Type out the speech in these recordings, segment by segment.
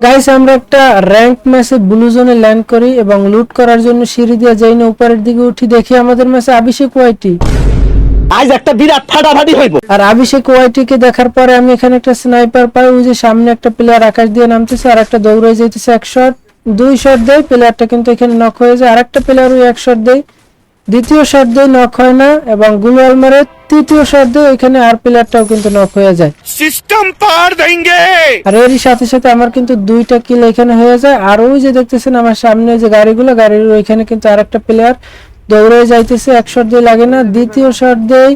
Guys আমরা একটা rank ম্যাচে ব্লু জোনে ল্যান্ড করি এবং লুট করার জন্য সিঁড়ি দিয়ে যাই না উপরের দিকে উঠি দেখি আমাদের ম্যাচে অভিষেক ওয়াইটি আজ একটা বিরাট ফাটাফাটি হইব। আর অভিষেক ওয়াইটি কে দেখার পরে আমি এখানে একটা স্নাইপার পাই ওই যে সামনে একটা প্লেয়ার আকাশ দিয়ে নামতেছে আর একটা দৌড়ে যাইতেছে এক শট দুই শট দেয় প্লেয়ারটা কিন্তু এখানে নক হয়ে যায় আর একটা প্লেয়ার ওই এক শট দেয় দ্বিতীয় শর্তে নক হয় না এবংগুলো আলমারের তৃতীয় শর্তে ওইখানে আর পিলারটাও কিন্তু নক হয়ে যায়। সিস্টেম পার দেঙ্গে আর এর সাথে সাথে আমার কিন্তু দুইটা কিল এখানে হয়ে যায়। আর ওই যে দেখতেছেন আমার সামনে যে গাড়িগুলো গাড়ির ওইখানে কিন্তু আরেকটা প্লেয়ার দৌড়ে যাইতেছে। এক শর্তে দিয়ে লাগে না দ্বিতীয় শর্তে দিয়ে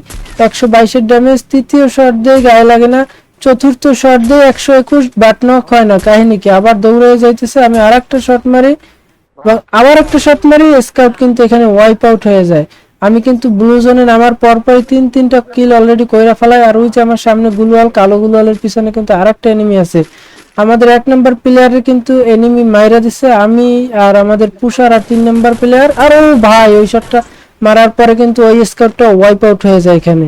একশো বাইশের ড্যামেজ তৃতীয় শর্তে দিয়ে গায়ে লাগে না চতুর্থ শর্তে দিয়ে একশো একুশ বাট নক হয় না। কাহিনী কি? আবার দৌড়ে যাইতেছে আমি আর একটা শট মারি এবং আবার একটা শট মারি স্কাউট কিন্তু এখানে ওয়াইপ আউট হয়ে যায়। আমি কিন্তু ব্লু জোনে নামার পরপরই তিন, তিনটা কিল অলরেডি কইরা ফেলাই, আর ওই যে আমার সামনে গুলওয়াল কালো গুলওয়ালের পিছনে কিন্তু আরেকটা এনিমি আছে। আমাদের এক নম্বর প্লেয়ারে কিন্তু এনিমি মাইরা দিছে, আমি আর আমাদের পুষার আর তিন নম্বর প্লেয়ার আর ও ভাই, ওই শটটা মারার পরে কিন্তু ওই স্কাউটটা ওয়াইপ আউট হয়ে যায় এখানে।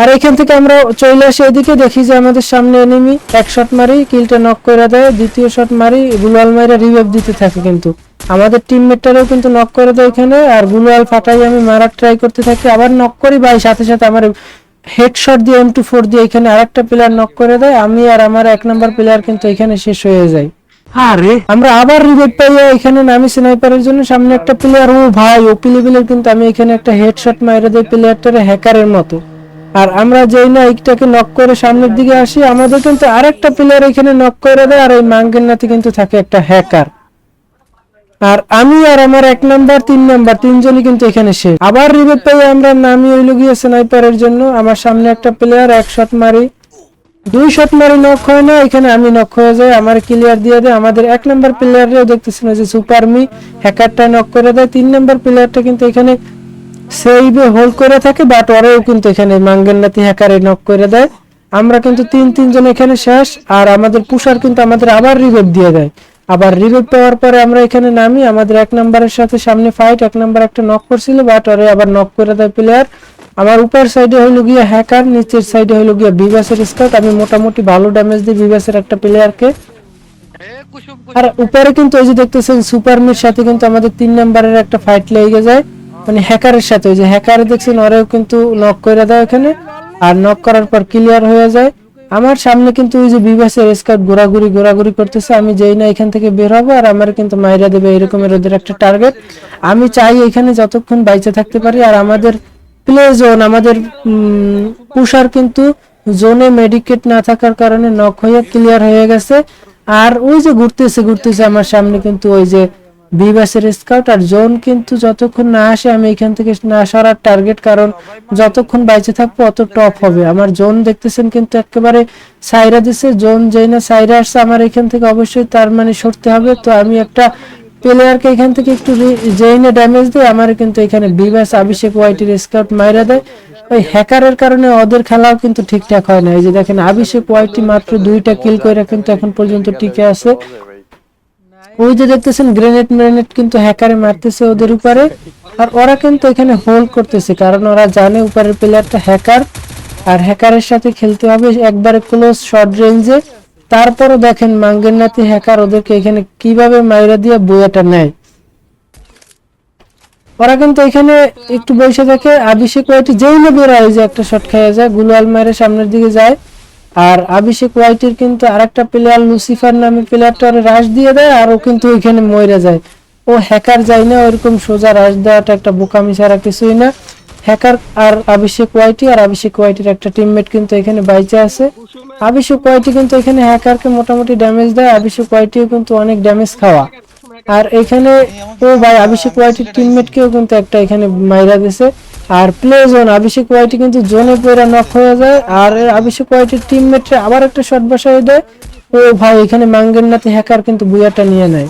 আর এখান থেকে আমরা চলে আসি এদিকে দেখি যে আমাদের সামনে এনিমি এক শট মারি কিলটা নক করে দেয় দ্বিতীয় শট মারি গুলাল মাইরা রিভাইভ দিতে থাকে কিন্তু। আমাদের টিম টিমমেটটারও কিন্তু নক করে দেয় এখানে আর গুলাল ফাটাই আমি মারার ট্রাই করতে থাকি আবার নক করি ভাই সাথে সাথে আমার হেডশট দিয়ে এম টু ফোর দিয়ে এখানে আরেকটা প্লেয়ার নক করে দেয় আমি আর আমার এক নম্বর প্লেয়ার কিন্তু এখানে শেষ হয়ে যায়। আরে! আমরা আবার রিভেট পাইয়া এখানে নামি স্নাইপারের জন্য সামনে একটা প্লেয়ার ও ভাই ওপি লেভেলের কিন্তু আমি এখানে একটা হেডশট মাইরে দেই প্লেয়ারটারে হ্যাকারের মতো। আর আমরা যেই না এইটাকে নক করে সামনের দিকে আসি, আমাদের কিন্তু আরেকটা প্লেয়ার এখানে নক করে দেয়, আর ওই মাঙ্গের নাতে কিন্তু থাকে একটা হ্যাকার আর আমি আর আমার এক নাম্বার তিন নাম্বার তিনজনই কিন্তু এখানে শেষ। আবার রিভেট পাই আমরা নামি হইল গিয়ে স্নাইপারের জন্য। আমার সামনে একটা প্লেয়ার এক শট মারি। দুই শট মারি নক হয় না, এখানে আমি নক হয়ে যাই। আমার ক্লিয়ার দিয়ে দেয়। আমাদের এক নাম্বার প্লেয়ারও দেখতেছেন যে সুপারমি হ্যাকারটা নক করে দেয়। তিন নাম্বার প্লেয়ারটা কিন্তু এখানে সেইভে হোল্ড করে থাকে বাট ওরেও কিন্তু এখানে মাঙ্গেন্নাতি হ্যাকারে নক করে দেয়। আমরা কিন্তু তিন তিনজন এখানে শেষ আর আমাদের পুষার কিন্তু আমাদের আবার রিভেভ দিয়ে দেয়। আবার রিভেভ পাওয়ার পরে আমরা এখানে নামি আমাদের এক নাম্বারের সাথে সামনে ফাইট এক নাম্বার একটা নক করছিল বাট ওরে আবার নক করে দেয় প্লেয়ার আমার উপর সাইডে হইল গিয়ে হ্যাকার নিচের সাইডে হইল গিয়ে বিভাসের স্কাউট আমি মোটামুটি ভালো ড্যামেজ দিই বিভাসের একটা প্লেয়ারকে আর উপরে কিন্তু ওই যে দেখতেছেন সুপারমির সাথে কিন্তু আমাদের তিন নাম্বারের একটা ফাইট লেগে যায়। মানে হ্যাকারের সাথে, ওই যে হ্যাকার দেখছেন, ওরাও কিন্তু নক করে দেয় ওখানে, আর নক করার পর ক্লিয়ার হয়ে যায়। আমার সামনে কিন্তু ওই যে বিভাসের স্কাউট ঘোরাঘুরি ঘোরাঘুরি করতেছে, আমি যেই না এখান থেকে বের হব, আর আমার কিন্তু মাইরা দেবে এরকমের ওদের একটা টার্গেট আমি চাই এখানে যতক্ষণ বাইচে থাকতে পারি, আর আমাদের প্লে জোন আমাদের পুষার কিন্তু জোনে মেডিকেট না থাকার কারণে নক হয়ে ক্লিয়ার হয়ে গেছে। আর ওই যে ঘুরতেছে ঘুরতেছে আমার সামনে কিন্তু ওই যে বিবাসের স্কাউট আর জোন কিন্তু যতক্ষণ না আসে, আমি এখান থেকে না সরার টার্গেট কারণ যতক্ষণ বাইচে থাকব, অত টপ হবে। আমার জোন দেখতেছেন কিন্তু একেবারে সাইরা দিছে জোন যেই না সাইরা আসছে, আমার এখান থেকে অবশ্যই তার মানে সরতে হবে। তো আমি একটা প্লেয়ারকে এখান থেকে একটু জেইনে ড্যামেজ দেয়, আমার কিন্তু এখানে বিবাস অভিষেক ওয়াইটির স্কাউট মাইরা দেয়। ওই হ্যাকারের কারণে ওদের খেলাও কিন্তু ঠিকঠাক হয় না। এই যে দেখেন অভিষেক ওয়াইটি মাত্র দুইটা কিল করে কিন্তু এখন পর্যন্ত টিকে আছে। ওই যে দেখতেছেন গ্রেনেড গ্রেনেড কিন্তু হ্যাকারে মারতেছে ওদের উপরে। আর ওরা কিন্তু এখানে হোল্ড করতেছে, কারণ ওরা জানে উপরের প্লেয়ারটা হ্যাকার আর হ্যাকারের সাথে খেলতে হবে একবারে ক্লোজ শর্ট রেঞ্জে তারপরও দেখেন মাঙ্গের নাতি হ্যাকার ওদেরকে এখানে কীভাবে মাইরা দিয়ে বইয়াটা নেয়। ওরা কিন্তু এখানে একটু বসে থাকে ওয়াইটি যেই না বেরোয় যে একটা শট খেয়ে যায় গুলাল মায়ের সামনের দিকে যায়। আর অভিষেক ওয়াইটির কিন্তু আরেকটা প্লেয়ার লুসিফার নামে প্লেয়ারটা রাশ দিয়ে দেয়, আর ও কিন্তু ওইখানে মরে যায়। ও হ্যাকার যায় না ওরকম সোজা রাশ দেওয়াটা একটা বোকামি ছাড়া কিছুই না। হ্যাকার আর অভিষেক ওয়াইটি আর অভিষেক ওয়াইটির একটা টিমমেট কিন্তু এখানে বাইচে আছে। অভিষেক ওয়াইটি কিন্তু এখানে হ্যাকারকে মোটামুটি ড্যামেজ দেয় অভিষেক ওয়াইটিও কিন্তু অনেক ড্যামেজ খাওয়া। আর এখানে ও ভাই অভিষেক ওয়াইটির টিমমেটকেও কিন্তু একটা এখানে মাইরা দিছে। আর প্লে জোন আবিষেক ওয়াইটি কিন্তু জোনে পড়ে নক হয়ে যায়। আর আবিষেক ওয়াইটির মেট্রে আবার একটা শট বসায় দেয়। ও ভাই, এখানে ম্যাঙ্গেন নাতে হ্যাকার কিন্তু বুয়াটা নিয়ে নেয়।